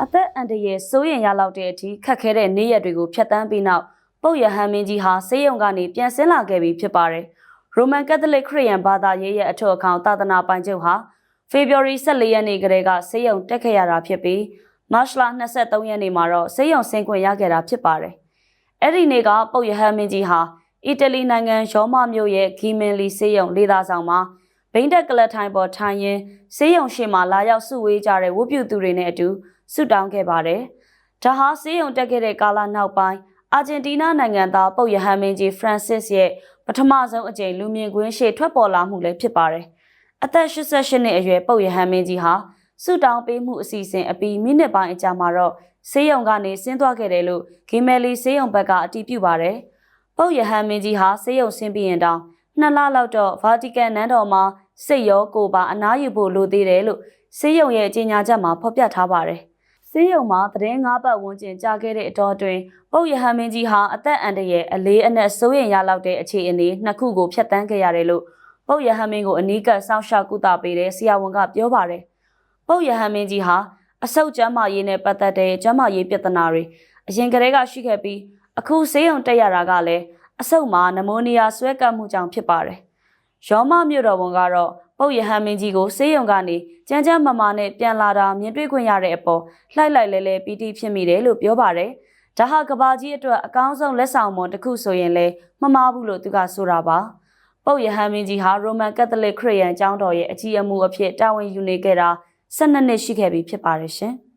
အန္တရာယ်စိုးရင်ရလောက်တဲ့အထိခက်ခဲတဲ့နေ့ရက်တွေကိုဖျက်ဆီးပြီးနောက်ပုပ်ရဟန်းမင်းကြီးဟာဆေးရုံကနေပြန်ဆင်းလာခဲ့ပြီဖြစ်ပါတယ်။ရိုမန်ကက်သလစ်ခရစ်ယာန်ဘာသာရေးရဲ့အထွတ်အခေါင်သာသနာပိုင်ချုပ်ဟာဖေဖော်ဝါရီ14ရက်နေ့ကတည်းကဆေးရုံတက်ခဲ့ရတာဖြစ်ပြီးမတ်လ23ရက်နေ့မှာတော့ဆေးရုံဆင်းခွင့်ရခဲ့တာဖြစ်ပါတယ်။အဲ့ဒီနေ့ကပုပ်ရဟန်းမင်းကြီးဟာအီတလီနိုင်ငံရောမမြို့ရဲ့ဂီမင်လီဆေးရုံလေးသားဆောင်မှာဘိန်းတက်ကလထိုင်ပေါ်ထိုင်ရင်းဆေးရုံရှိမှလာရောက်စုဝေးကြတဲ့ဝတ်ပြုသူတွေနဲ့အတူ ဆုတောင်းခဲ့ပါတယ်။ဒါဟာဆေးရုံတက်ခဲ့တဲ့ကာလနောက်ပိုင်းအာဂျင်တီးနားနိုင်ငံသားပုပ်ရဟန်းမင်းကြီးဖရန်စစ်ရဲ့ပထမဆုံးအကြိမ်လူမြင်ကွင်းရှေ့ထွက်ပေါ်လာမှုလည်းဖြစ်ပါတယ်။အသက်88နှစ်အရွယ်ပုပ်ရဟန်းမင်းကြီးဟာဆုတောင်းပေးမှုအစီအစဉ်အပြီးမိနစ်ပိုင်းအကြာမှာတော့ဆေးရုံကနေဆင်းသွားခဲ့တယ်လို့ဂီမယ်လီဆေးရုံဘက်ကအတည်ပြုပါတယ်။ပုပ်ရဟန်းမင်းကြီးဟာဆေးရုံဆင်းပြီးရင်တောင်နှစ်လလောက်တော့ဗာတီကန်နန်းတော်မှာစိတ်ရောကိုယ်ပါအနားယူဖို့လိုသေးတယ်လို့ဆေးရုံရဲ့ကြေညာချက်မှာဖော်ပြထားပါတယ်။ ဆေးရုံမှာသတင်း၅ပတ်ဝန်းကျင်ကြာခဲ့တဲ့အတော်အတွင်းပုပ်ရဟန်းမင်းကြီးဟာအသက်အန္တရာယ်အလေးအနက်စိုးရင်ရလောက်တဲ့အခြေအနေနှစ်ခုကိုဖျက်ဆီးခဲ့ရတယ်လို့ပုပ်ရဟန်းမင်းကိုအနီးကပ်စောင့်ရှောက်ကုသပေးတဲ့ဆရာဝန်ကပြောပါတယ်။ပုပ်ရဟန်းမင်းကြီးဟာအဆုတ်ကျမ်းမာရေးနဲ့ပတ်သက်တဲ့ကျမ်းမာရေးပြဿနာတွေအရင်ကတည်းကရှိခဲ့ပြီးအခုဆေးရုံတက်ရတာကလည်းအဆုတ်မှာနမိုးနီးယားဆွဲကပ်မှုကြောင့်ဖြစ်ပါတယ်။ရောမမြို့တော်ဝန်ကတော့ ပုပ်ရဟန်းမင်းကြီးကိုဆေးရုံကနေကြမ်းကြမ်းမာမာနဲ့ပြန်လာတာမြင်တွေ့ခွင့်ရတဲ့အပေါ်လှိုက်လိုက်လဲလဲပီတိဖြစ်မိတယ်လို့ပြောပါတယ်။ဒါဟာကဘာကြီးအတွက်အကောင်းဆုံးလက်ဆောင်မွန်တစ်ခုဆိုရင်လည်းမမှားဘူးလို့သူကဆိုတာပါ။ပုပ်ရဟန်းမင်းကြီးဟာရိုမန်ကက်သလစ်ခရစ်ယာန်ကျောင်းတော်ရဲ့အကြီးအမှုအဖြစ်တာဝန်ယူနေခဲ့တာ12နှစ်ရှိခဲ့ပြီဖြစ်ပါတယ်ရှင်။